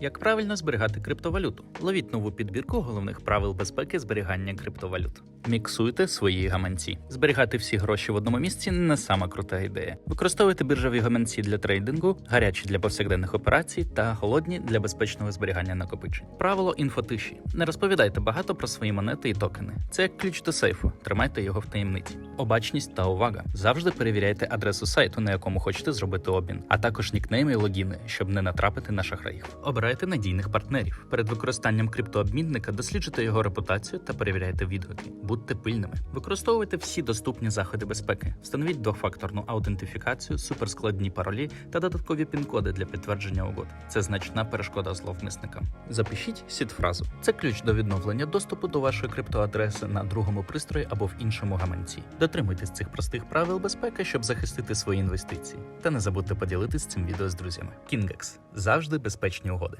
як правильно зберігати криптовалюту. Ловіть нову підбірку головних правил безпеки зберігання криптовалют. Міксуйте свої гаманці. Зберігати всі гроші в одному місці не сама крута ідея. Використовуйте біржові гаманці для трейдингу, гарячі для повсякденних операцій та холодні для безпечного зберігання накопичень. Правило інфотиші: не розповідайте багато про свої монети і токени. Це як ключ до сейфу. Тримайте його в таємниці. Обачність та увага. Завжди перевіряйте адресу сайту, на якому хочете зробити обмін, а також нікнейми і логіни, щоб не натрапити на шахраїв. Обирайте надійних партнерів. Перед використанням криптообмінника досліджуйте його репутацію та перевіряйте відгуки. Будьте пильними. Використовуйте всі доступні заходи безпеки. Встановіть двофакторну аутентифікацію, суперскладні паролі та додаткові пін-коди для підтвердження угод. Це значна перешкода зловмисникам. Запишіть сід-фразу. Це ключ до відновлення доступу до вашої криптоадреси на другому пристрої або в іншому гаманці. Дотримуйтесь цих простих правил безпеки, щоб захистити свої інвестиції. Та не забудьте поділитись цим відео з друзями. Кінгекс завжди безпечні угоди.